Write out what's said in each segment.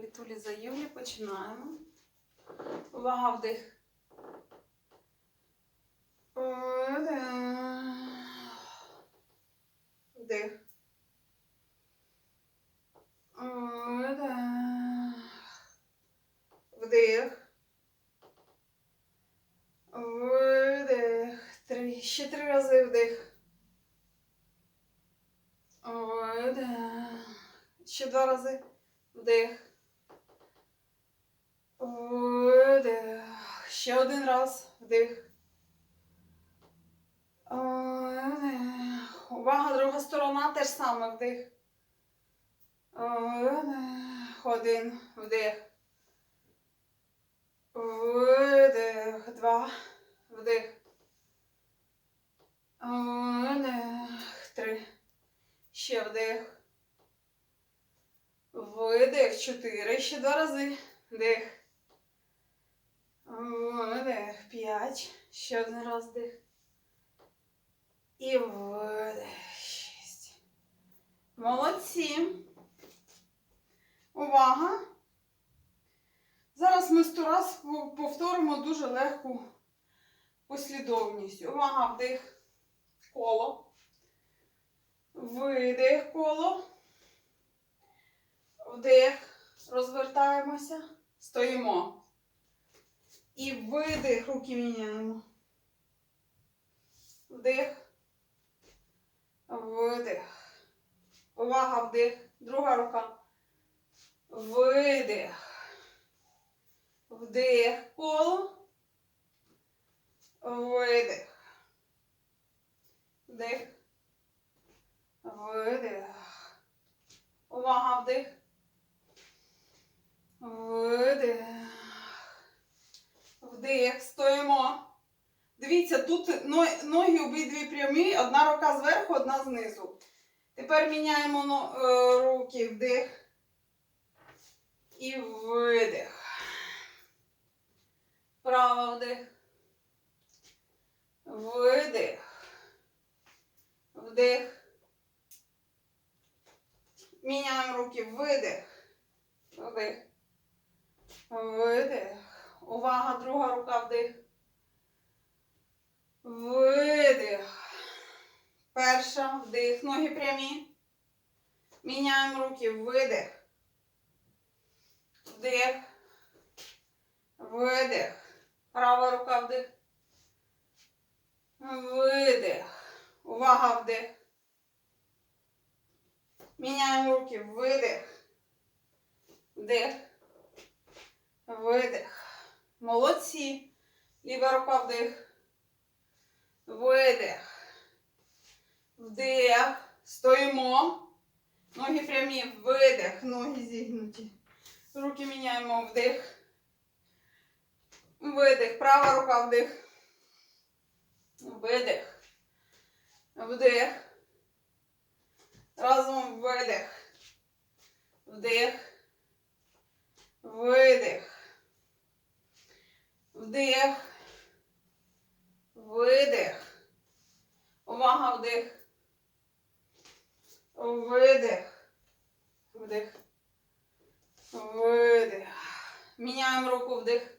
Вітулі Заївлі. Починаємо. Увага, вдих. Вдих. Вдих. Видих. Три. Ще три рази вдих. Видих. Ще два рази. Вдих. Видих. Ще один раз. Вдих. Видих. Увага, друга сторона теж саме вдих. Видих. Один. Вдих. Видих. Два. Вдих. Видих. Три. Ще вдих. Видих. Чотири. Ще два рази. Вдих. Видих. П'ять. Ще один раз вдих. І видих. Шість. Молодці. Увага. Зараз ми сто раз повторимо дуже легку послідовність. Увага, вдих, коло. Видих коло. Вдих. Розвертаємося. Стоїмо. І видих, руки міняємо. Вдих. Видих. Увага, вдих. Друга рука. Видих. Вдих, коло. Видих. Вдих. Видих. Увага, вдих. Видих. Вдих. Стоїмо. Дивіться, тут ноги обидві прямі, одна рука зверху, одна знизу. Тепер міняємо е, руки. Вдих. І видих. Право вдих. Видих. Вдих. Міняємо руки. Видих. Вдих. Видих. Увага, друга рука вдих. Видих. Перша вдих. Ноги прямі. Руки. Видих. Вдих. Видих. Права рука вдих. Видих. Увага вдих. Міняємо руки. Видих. Вдих. Видих. Молодці. Ліва рука вдих. Видих. Вдих. Стоїмо. Ноги прямі. Видих. Ноги зігнуті. Руки міняємо вдих. Видих. Права рука вдих. Видих. Вдих. Разом видих. Вдих. Видих. Вдих. Видих. Увага, вдих. Видих. Вдих. Видих. Міняємо руку вдих.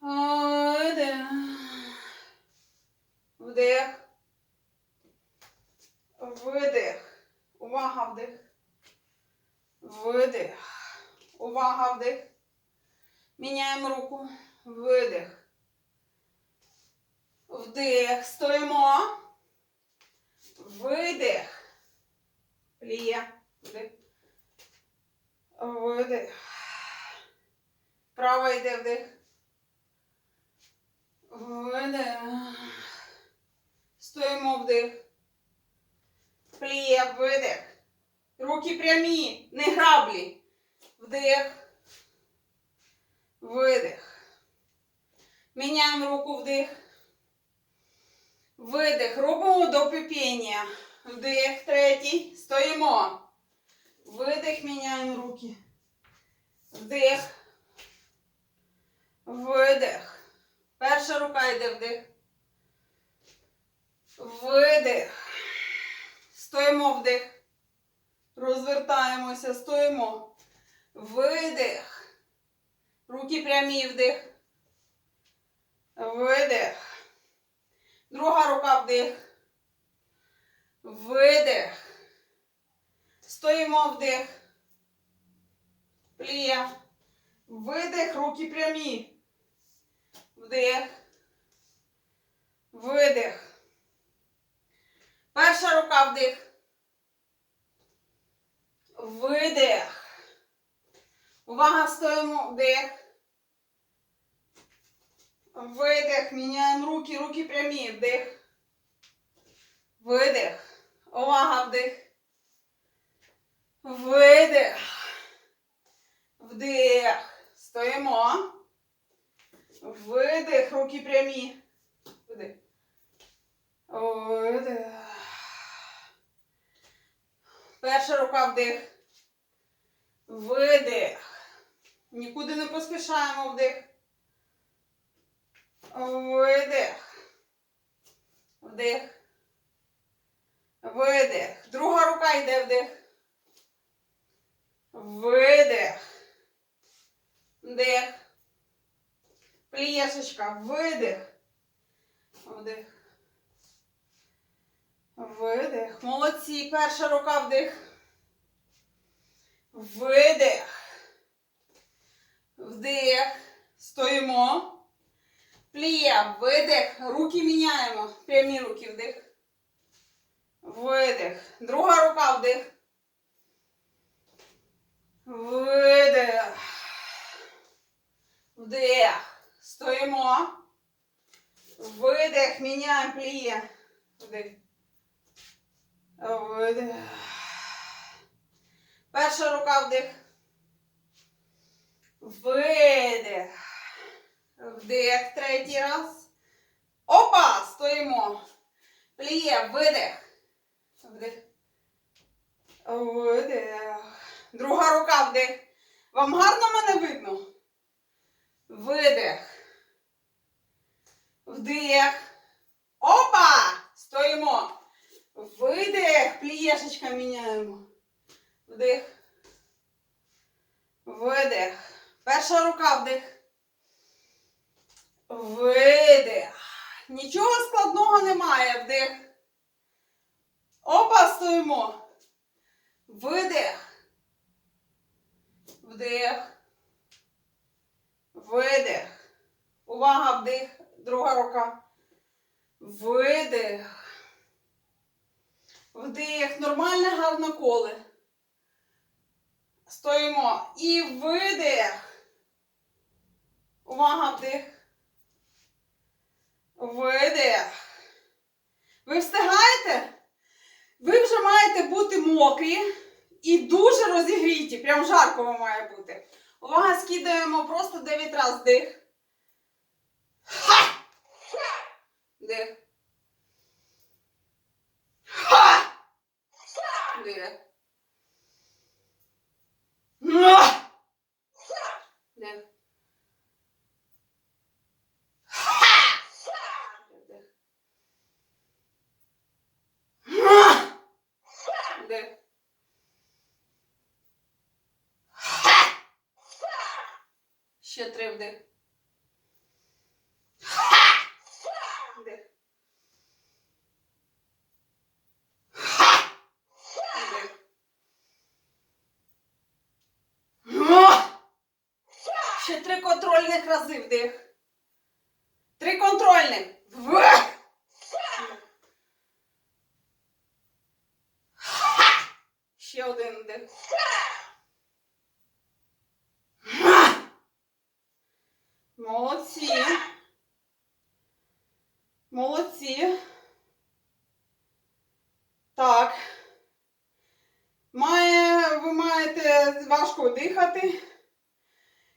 Видих. Вдих. Видих. Увага, вдих. Видих. Увага, вдих. Міняємо руку. Видих. Вдих. Стоїмо. Видих. Плія. Вдих. Видих. Право йде вдих. Видих. Стоїмо вдих. Плія, видих. Руки прямі, не граблі. Вдих. Видих. Міняємо руку вдих. Видих. Робимо до піпіння. Вдих. Третій. Стоїмо. Видих. Міняємо руки. Вдих. Видих. Перша рука йде вдих. Видих. Стоїмо вдих. Розвертаємося, стоїмо. Видих. Руки прямі вдих. Видих. Друга рука вдих. Видих. Стоїмо вдих. Плія. Видих, руки прямі. Вдих. Видих. Перша рука вдих. Видих. Увага, стоїмо. Вдих. Видих. Міняємо руки. Руки прямі. Вдих. Видих. Увага, вдих. Видих. Вдих. Стоїмо. Видих. Руки прямі. Вдих. Видих. Перша рука вдих. Видих. Нікуди не поспішаємо вдих. Видих. Вдих. Видих. Друга рука йде вдих. Видих. Вдих. Плєшечка. Видих. Вдих. Видих. Молодці. Перша рука вдих. Видих. Вдих. Стоїмо. Плія. Видих. Руки міняємо. Прямі руки вдих. Видих. Друга рука вдих. Видих. Вдих. Стоїмо. Видих. Міняємо пліє. Вдих. Видих. Перша рука вдих. Видих. Вдих. Третій раз. Опа! Стоїмо. Пліє. Видих. Вдих. Видих. Друга рука вдих. Вам гарно мене видно? Видих. Вдих. Опа! Стоїмо. Видих. Плієшечка міняємо. Вдих. Видих. Перша рука вдих. Видих. Нічого складного немає. Вдих. Опа, стоїмо. Видих. Вдих. Видих. Увага, вдих. Друга рука. Видих. Вдих. Нормальне гарне коле. Стоїмо. І видих. Увага, вдих. Видих. Ви встигаєте? Ви вже маєте бути мокрі і дуже розігріті. Прям жарко вам має бути. Увага, скидаємо просто 9 разів дих. Ха! Дих. Ха! Дих. Ах! Дих. Ха! Дих. Ах! Дих. Ще три вдих. Вдих. Вдих. Ще три контрольних рази вдих. Три контрольних. Вдих. Ще один вдих. Молодці. Молодці. Так. Має, ви маєте важко дихати.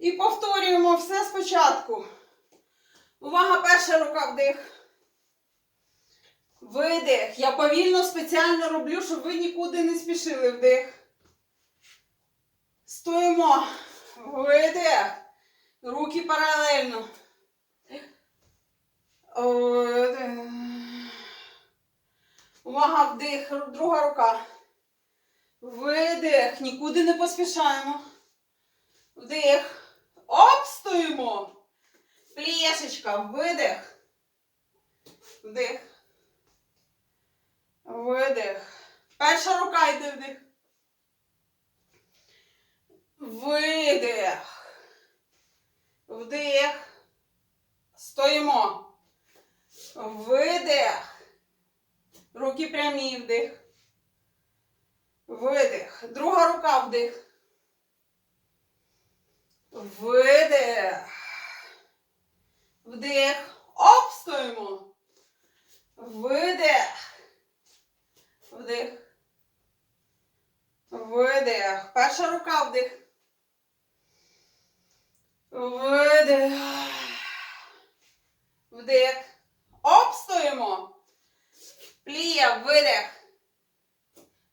І повторюємо все спочатку. Увага, перша рука вдих. Видих. Я повільно спеціально роблю, щоб ви нікуди не спішили вдих. Стоїмо. Видих. Руки паралельно. Увага, вдих. Друга рука. Видих. Нікуди не поспішаємо. Вдих. Оп, стоїмо. Плєшечка, видих. Вдих. Видих. Перша рука йде вдих. Видих. Вдих. Стоїмо. Видих. Руки прямі вдих. Видих. Друга рука вдих. Видих. Вдих. Оп. Видих. Вдих. Видих. Перша рука вдих. Видих. Вдих. Оп, стоїмо. Плія, видих.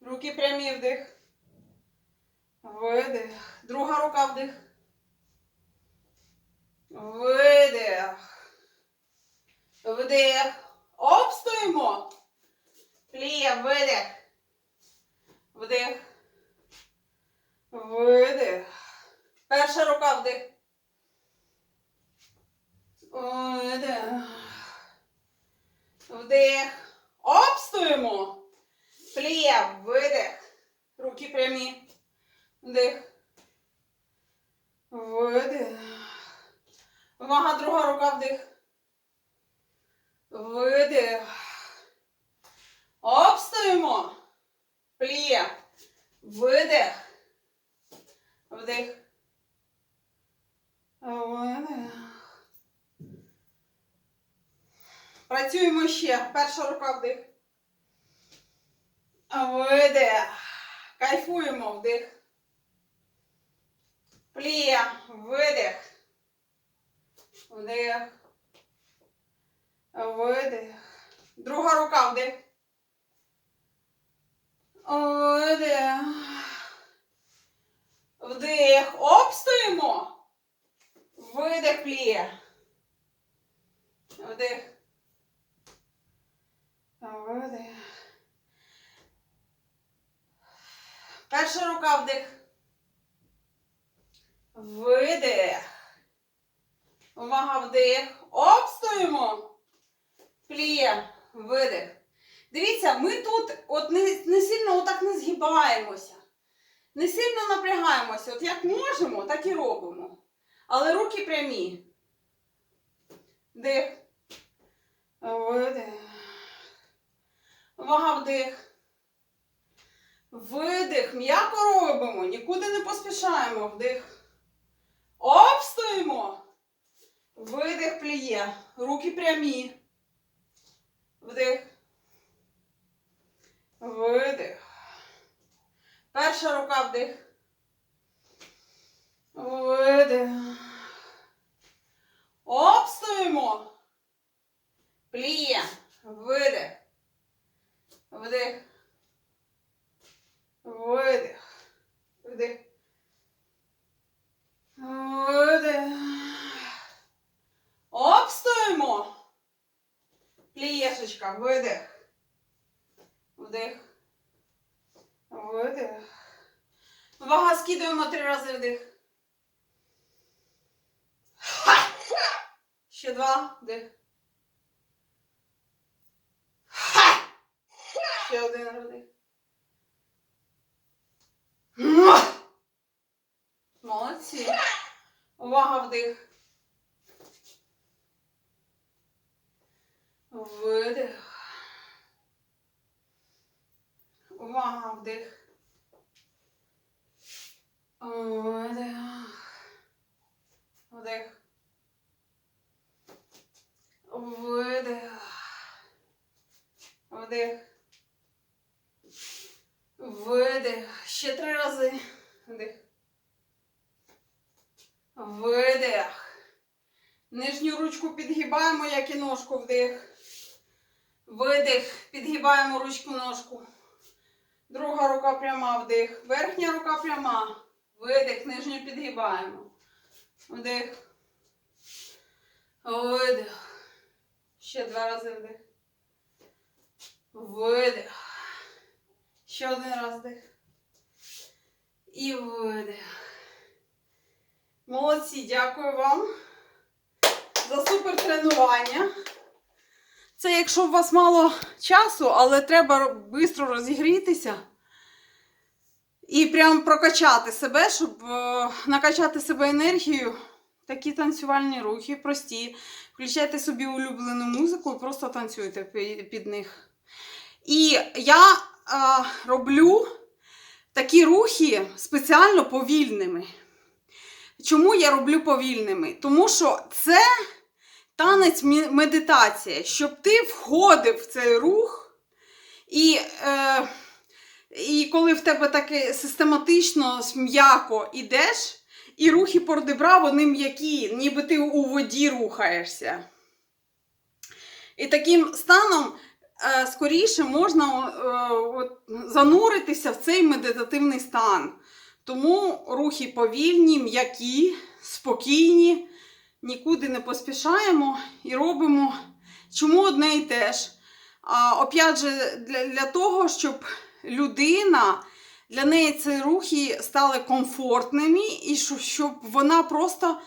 Руки прямі вдих. Видих. Друга рука вдих. Видих. Вдих. Оп, стоїмо. Плія, видих. Вдих. Видих. Перша рука вдих. Видих. Вдих. Оп, стоїмо. Плія, видих. Руки прямі. Вдих. Видих. Увага, друга рука вдих. Видих. Оп, стоїмо. Видих. Вдих. Видих. Працюємо ще. Перша рука вдих. Видих. Кайфуємо вдих. Плія. Видих. Вдих. Видих. Друга рука вдих. Видих. Вдих. Оп, стоїмо. Видих пліє. Вдих. Видих. Перша рука вдих. Видих. Увага вдих. Оп, стоїмо. Пліє. Видих. Дивіться, ми тут от не, не сильно отак не згибаємося. Не сильно напрягаємося. От як можемо, так і робимо. Але руки прямі. Вдих. Видих. Увага вдих. Видих. М'яко робимо. Нікуди не поспішаємо. Вдих. Оп, стоїмо. Видих пліє. Руки прямі. Вдих. Видих. Перша рука вдих. Видих. Оп, стоїмо. Пліє. Видих. Вдих. Видих. Вдих. Видих. Оп, стоїмо. Плієшечка. Видих. Вдих. Видих. Вага скидуємо три рази вдих. Ще два. Вдих. Ще один вдих. Молодці. Увага вдих. Видих. Увага вдих. Видих. Вдих. Видих. Вдих. Видих. Ще три рази. Вдих. Видих. Нижню ручку підгибаємо, як і ножку вдих. Видих. Підгибаємо ручку ножку. Друга рука пряма, вдих. Верхня рука пряма. Видих, нижню підгибаємо. Вдих. Видих. Ще два рази вдих. Видих. Ще один раз вдих. І видих. молодці, дякую вам за супер тренування. Це якщо у вас мало часу, але треба швидко розігрітися і прям прокачати себе, щоб е, накачати себе енергією. Такі танцювальні рухи, прості. Включайте собі улюблену музику і просто танцюйте під них. І я е, роблю такі рухи спеціально повільними. Чому я роблю повільними? Тому що це танець медитація, щоб ти входив в цей рух, і, е, і коли в тебе таке систематично м'яко ідеш, і рухи пордебра, вони м'які, ніби ти у воді рухаєшся. І таким станом е, скоріше можна е, от, зануритися в цей медитативний стан. Тому рухи повільні, м'які, спокійні, нікуди не поспішаємо і робимо чому одне і те ж. А, опять же, для, для того, щоб людина, для неї ці рухи стали комфортними, і що- щоб вона просто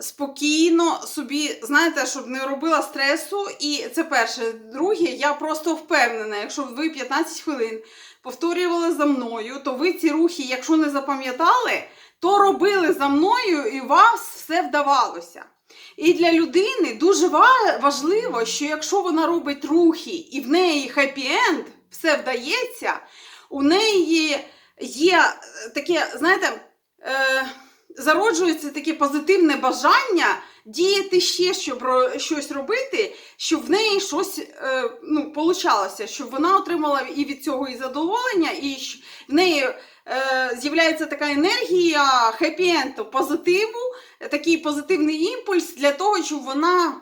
спокійно собі, знаєте, щоб не робила стресу. І це перше. Друге, я просто впевнена, якщо ви 15 хвилин повторювали за мною, то ви ці рухи, якщо не запам'ятали, то робили за мною і вас все вдавалося. І для людини дуже важливо, що якщо вона робить рухи і в неї хеппі-енд, все вдається, у неї є е, таке, знаєте, е, зароджується таке позитивне бажання діяти ще, щоб щось робити, щоб в неї щось е, ну, получалося, щоб вона отримала і від цього і задоволення, і в неї з'являється така енергія хеппі-енду, позитиву, такий позитивний імпульс для того, щоб вона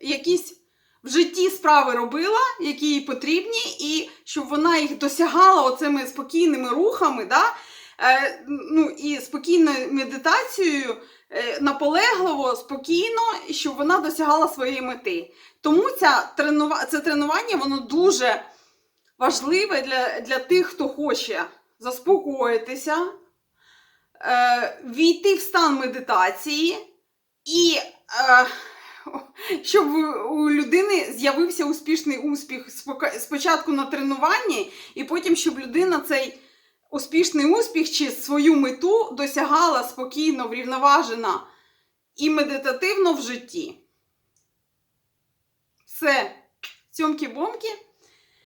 якісь в житті справи робила, які їй потрібні, і щоб вона їх досягала оцими спокійними рухами, да? е, ну, і спокійною медитацією, е, наполегливо, спокійно, і щоб вона досягала своєї мети. Тому ця тренува... це тренування воно дуже важливе для, для тих, хто хоче заспокоїтися, е, війти в стан медитації і. Е, щоб у людини з'явився успішний успіх спочатку на тренуванні, і потім, щоб людина цей успішний успіх чи свою мету досягала спокійно, врівноважена і медитативно в житті. Все, цьомки-бомки.